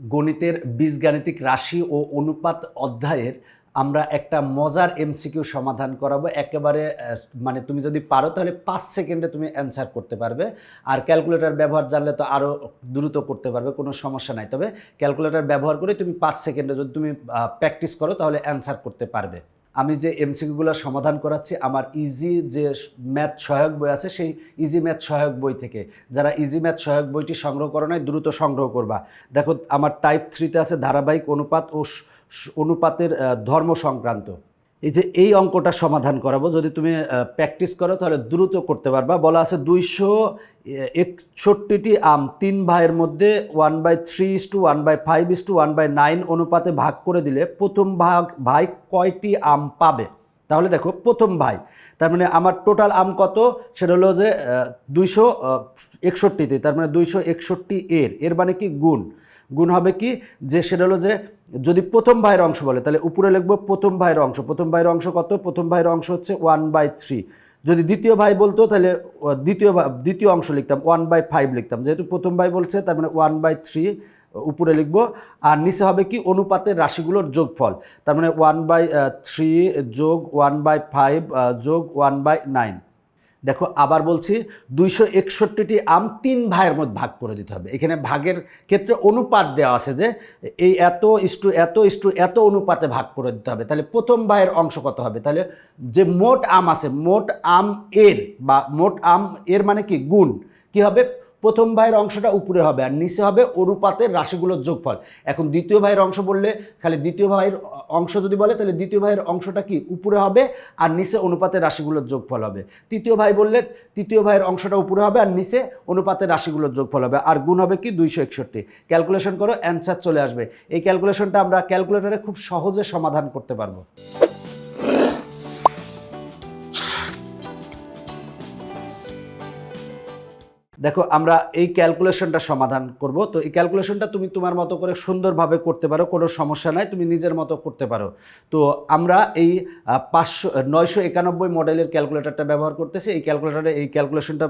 গণিতের বীজগাণিতিক রাশি ও অনুপাত অধ্যায়ের আমরা একটা মজার এমসিকিউ সমাধান করাবো। একেবারে মানে তুমি যদি পারো তাহলে পাঁচ সেকেন্ডে তুমি অ্যান্সার করতে পারবে। আর ক্যালকুলেটর ব্যবহার জানলে তো আরও দ্রুত করতে পারবে, কোনো সমস্যা নাই। তবে ক্যালকুলেটার ব্যবহার করে তুমি পাঁচ সেকেন্ডে যদি তুমি প্র্যাকটিস করো তাহলে অ্যান্সার করতে পারবে। আমি যে এমসিকিউগুলো সমাধান করাচ্ছি, আমার ইজি যে ম্যাথ সহায়ক বই আছে, সেই ইজি ম্যাথ সহায়ক বই থেকে। যারা ইজি ম্যাথ সহায়ক বইটি সংগ্রহ করো নাই, দ্রুত সংগ্রহ করবা। দেখো, আমার টাইপ থ্রিতে আছে ধারাবাহিক অনুপাত ও অনুপাতের ধর্ম সংক্রান্ত। এই যে এই অঙ্কটা সমাধান করাবো, যদি তুমি প্র্যাকটিস করো, তাহলে দ্রুত করতে পারবা। বলা আছে দুইশো একষট্টিটি আম তিন ভাইয়ের মধ্যে one by three is to one by five is to one by nine অনুপাতে ভাগ করে দিলে প্রথম ভাগ, ভাই কয়টি আম পাবে? তাহলে দেখো, প্রথম ভাই। তার মানে আমার টোটাল আম কত? সেটা হলো যে দুইশো একষট্টিতে, তার মানে দুইশো একষট্টি এর। এর মানে কি? গুণ। গুণ হবে কি? যে সেটা হলো যে, যদি প্রথম ভাইয়ের অংশ বলে, তাহলে উপরে লিখব প্রথম ভাইয়ের অংশ। প্রথম ভাইয়ের অংশ কত? প্রথম ভাইয়ের অংশ হচ্ছে ওয়ান বাই থ্রি যদি দ্বিতীয় ভাই বলতো, তাহলে দ্বিতীয় দ্বিতীয় অংশ লিখতাম ওয়ান বাই ফাইভ লিখতাম। যেহেতু প্রথম ভাই বলছে, তার মানে ওয়ান বাই থ্রি উপরে লিখব। আর নিচে হবে কি অনুপাতের রাশিগুলোর যোগফল। তার মানে ওয়ান বাই থ্রি যোগ ওয়ান বাই ফাইভ যোগ ওয়ান বাই নাইন দেখো, আবার বলছি দুইশো একষট্টিটি আম তিন ভাইয়ের মধ্যে ভাগ করে দিতে হবে। এখানে ভাগের ক্ষেত্রে অনুপাত দেওয়া আছে যে এই এত ইস্টু এত ইস্টু এত অনুপাতে ভাগ করে দিতে হবে। তাহলে প্রথম ভাইয়ের অংশ কত হবে? তাহলে যে মোট আম আছে, মোট আম এর বা মোট আম এর মানে কি? গুণ। কি হবে? প্রথম ভাইয়ের অংশটা উপরে হবে আর নিচে হবে অনুপাতের রাশিগুলোর যোগফল। এখন দ্বিতীয় ভাইয়ের অংশ বললে খালি দ্বিতীয় ভাইয়ের অংশ যদি বলে, তাহলে দ্বিতীয় ভাইয়ের অংশটা কি উপরে হবে আর নিচে অনুপাতের রাশিগুলোর যোগফল হবে। তৃতীয় ভাই বললে, তৃতীয় ভাইয়ের অংশটা উপরে হবে আর নিচে অনুপাতের রাশিগুলোর যোগফল হবে। আর গুণ হবে কি? দুইশো একষট্টি। ক্যালকুলেশন করো, অ্যান্সার চলে আসবে। এই ক্যালকুলেশনটা আমরা ক্যালকুলেটরে খুব সহজে সমাধান করতে পারব। দেখো, আমরা এই ক্যালকুলেশনটা সমাধান করব। তো এই ক্যালকুলেশনটা তুমি তোমার মতো করে সুন্দরভাবে করতে পারো, কোনো সমস্যা নাই, তুমি নিজের মতো করতে পারো। তো আমরা এই পাঁচশো, নয়শো একানব্বই মডেলের ক্যালকুলেটরটা ব্যবহার করতেছি। এই ক্যালকুলেটরে এই ক্যালকুলেশনটা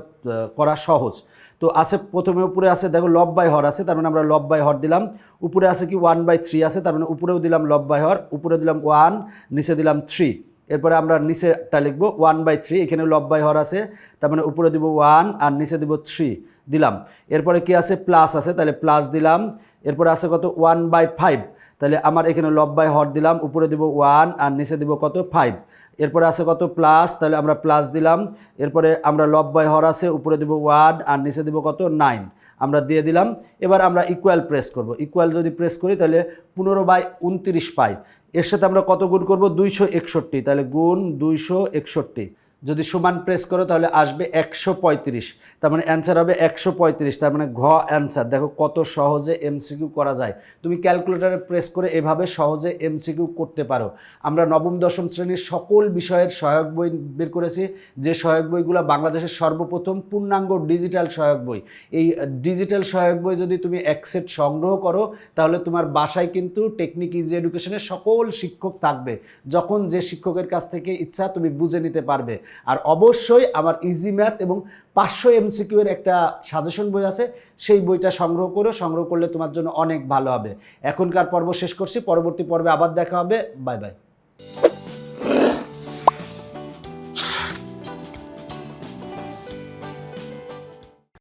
করা সহজ। তো আছে, প্রথমে উপরে আছে, দেখো লব বাই হর আছে, তার মানে আমরা লব বাই হর দিলাম। উপরে আছে কি ওয়ান বাই থ্রি আছে, তার মানে উপরেও দিলাম লব বাই হর, উপরে দিলাম ওয়ান নিচে দিলাম থ্রি এরপরে আমরা নিচেটা লিখব ওয়ান বাই থ্রি এখানে লব বাই হর আছে, তার মানে উপরে দিব ওয়ান আর নিচে দিব থ্রি দিলাম। এরপরে কি আছে? প্লাস আছে, তাহলে প্লাস দিলাম। এরপরে আছে কত? ওয়ান বাই ফাইভ তাহলে আমার এখানে লব বাই হর দিলাম, উপরে দিব ওয়ান আর নিচে দিব কত? ফাইভ এরপরে আছে কত? প্লাস তাহলে আমরা প্লাস দিলাম। এরপরে আমরা লব বাই হর আছে, উপরে দিব ওয়ান আর নিচে দিব কত? নাইন আমরা দিয়ে দিলাম। এবার আমরা ইকুয়াল প্রেস করব। ইকুয়াল যদি প্রেস করি, তাহলে পনেরো বাই উনত্রিশ পাই। এর সাথে আমরা কত গুণ করব? দুইশো একষট্টি। তাহলে গুণ দুইশো একষট্টি। যদি সমান প্রেস করো, তাহলে আসবে একশো পঁয়ত্রিশ। তার মানে অ্যান্সার হবে একশো পঁয়ত্রিশ, তার মানে ঘ অ্যান্সার দেখো কত সহজে এমসিকিউ করা যায়। তুমি ক্যালকুলেটারে প্রেস করে এভাবে সহজে এমসিকিউ করতে পারো। আমরা নবম, দশম শ্রেণির সকল বিষয়ের সহায়ক বই বের করেছি, যে সহায়ক বইগুলো বাংলাদেশের সর্বপ্রথম পূর্ণাঙ্গ ডিজিটাল সহায়ক বই। এই ডিজিটাল সহায়ক বই যদি তুমি এক সেট সংগ্রহ করো, তাহলে তোমার বাসায় কিন্তু টেকনিক ইজি এডুকেশনের সকল শিক্ষক থাকবে। যখন যে শিক্ষকের কাছ থেকে ইচ্ছা, তুমি বুঝে নিতে পারবে। আর অবশ্যই আমার ইজি ম্যাথ এবং পাঁচশো এমসিকিউ এর একটা সাজেশন বই আছে, সেই বইটা সংগ্রহ করো, সংগ্রহ করলে তোমার জন্য অনেক ভালো হবে। এখনকার পর্ব শেষ করছি, পরবর্তী পর্বে আবার দেখা হবে বাই বাই